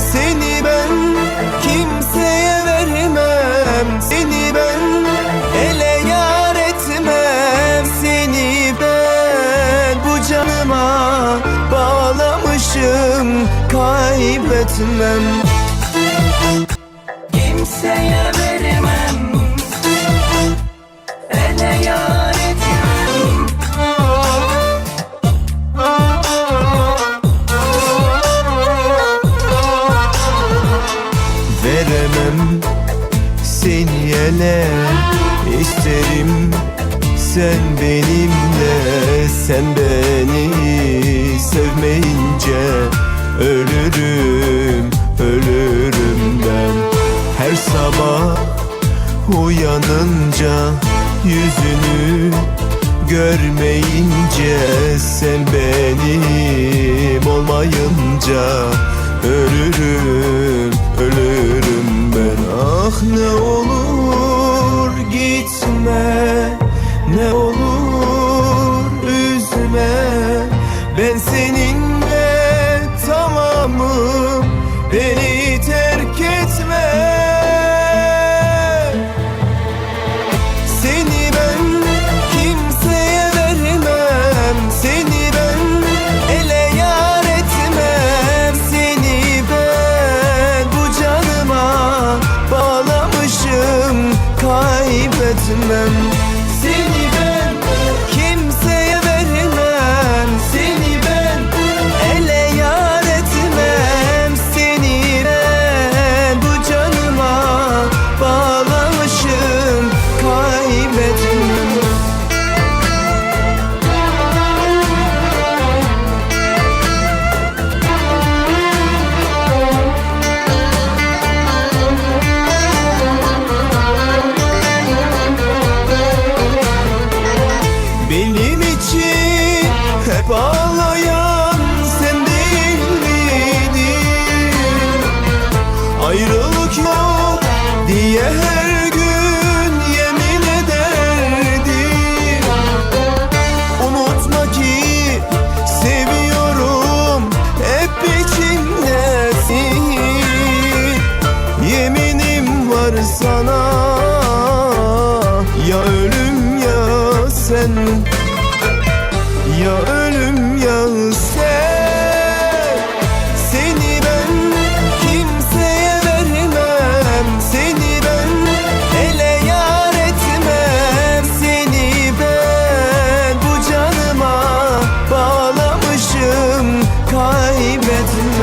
Seni ben kimseye vermem. Seni ben ele yar etmem. Seni ben bu canıma bağlamışım. Kaybetmem. Kimseye veremem Veremem seni ele isterim. Sen benimle sen beni sevmeyince Ölürüm ölürüm ben. Her sabah uyanınca yüzünü görmeyince Sen benim olmayınca Ölürüm, ne olur gitme Ne olur üzme. Ben seninle Kaybetmem Seni diye her gün yemin ederdim Unutma ki seviyorum hep içimdesin Yeminim var sana ya ölüm ya sen Seni ben ele yar etmem. Seni ben bu canıma bağlamışım. Kaybetmem